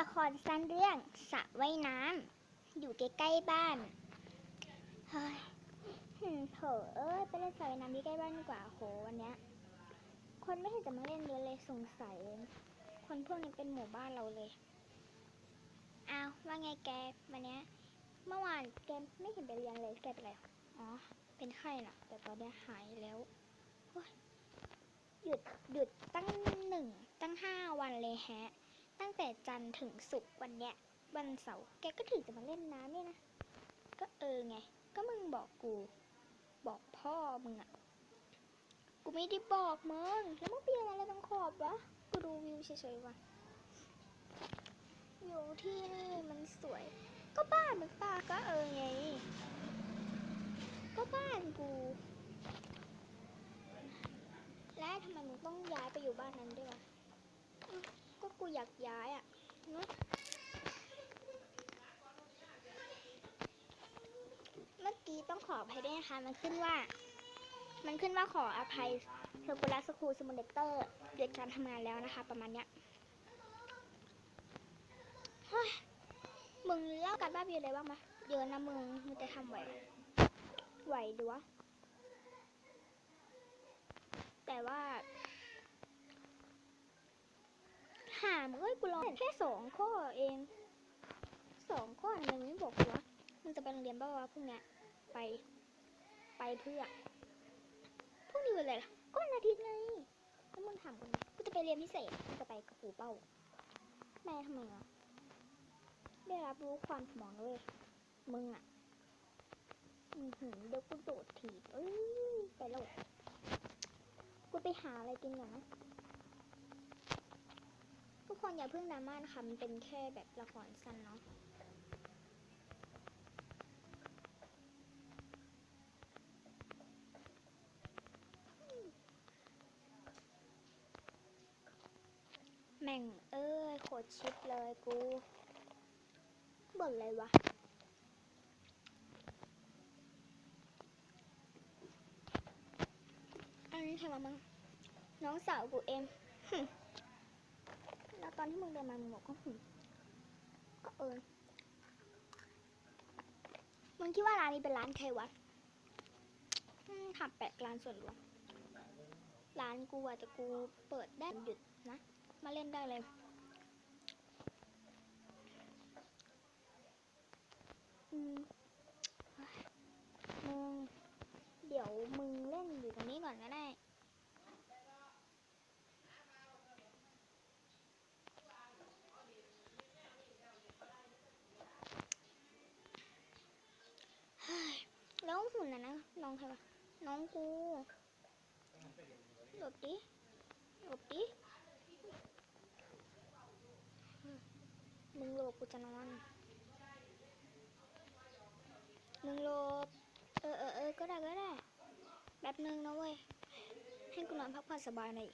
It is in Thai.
ละครสั้นเรื่องสระว่ายน้ำอยู่ใกล้ๆบ้านเฮ้ยหืมเถอะเอ้ยไปเล่นสระว่ายน้ำที่ใกล้บ้านดีกว่าโหวันเนี้ย คนไม่เห็นจะมาเล่นเยอะเลยสงสัยคนพวกนี้เป็นหมู่บ้านเราเลยอ้าวว่าไงแกวันเนี้ย เมื่อวานแกไม่เห็นไปเรียนเลยแกเป็นไรอ๋อเป็นไข้น่ะ แต่ตอนนี้หายแล้วหยุดหยุดตั้งหนึ่งตั้งห้าวันเลยแฮะ งแต่จันทร์ถึงศุกร์วันเนี้ยวันเสาร์แกก็ถึงจะมาเล่นน้ำเนี่ยนะ ก็เออไง ก็มึงบอกกู บอกพ่อมึงอะกูไม่ได้บอกมึง แล้วมึงเปลี่ยนอะไรตรงขอบวะ กูดูวิวเฉยๆว่ะอยู่ที่นี่มันสวย ก็บ้านมึงป้าก็เออไง ก็บ้านกู และทำไมมึงต้องย้ายไปอยู่บ้านนั้นด้วยวะ กูอยากย้ายอะเนอะเมื่อกี้ต้องขออภัยด้วยนะคะมันขึ้นว่า มันขึ้นว่าขออภัยเทอร์กูลัสคูสมูเลเตอร์หยุดการทำงานแล้วนะคะ ประมาณเนี้ยมึงเล่ากันบ้าบีอะไรบ้างปะเยอะนะมึงมึงจะทำไหวไหวดูวะแต่ว่า มเอ้ยกูรอแค่สองข้อเองสองข้อทำไมไม่บอกกูวะมึงจะไปโรงเรียนบ้าวะพรุ่งนี้ไป ไปเพื่อพรุ่งนี้วันอะไรล่ะก็วันอาทิตย์ไงแล้วมึงถามกูไหมกูจะไปเรียนพิเศษกูจะไปกับปู่เป้าแม่ทำไมวะได้รับรู้ความสมองเลยมึงอะอือหือเดี๋ยวกูโดดถีบเอ้ยไปแล้วกูไปหาอะไรกินก่อนนะ คนอย่าเพิ่งดราม่านะคะมันเป็นแค่แบบละครสั้นเนาะแม่งเอ้ยโคตรชิปเลยกูบ่นอะไรวะอันนี้ใครมามึงน้องสาวกูเองแล้วต อนที่มึงเดินมามึงบอกก็หึก็เออมึงคิดว่าร้านนี้เป็นร้านใครวะขับแปะร้านส่วนรวม ร้านกูอะแต่กูเปิดได้หยุดนะ มาเล่นได้เลย อืมมึง เดี๋ยวมึงเล่นอยู่ตรงนี้ก่อนก็ได้ เฮ้ยแล้วหุ่นน่ะนะ น้ องใครวะน้องกูหลบดิหลบดิมึงหลบกูจะนอนมึงหลบเออเออเออก็ได้ก็ได้แบบนึงนะเว้ยให้กูนอนพักผ่อนสบายหน่อย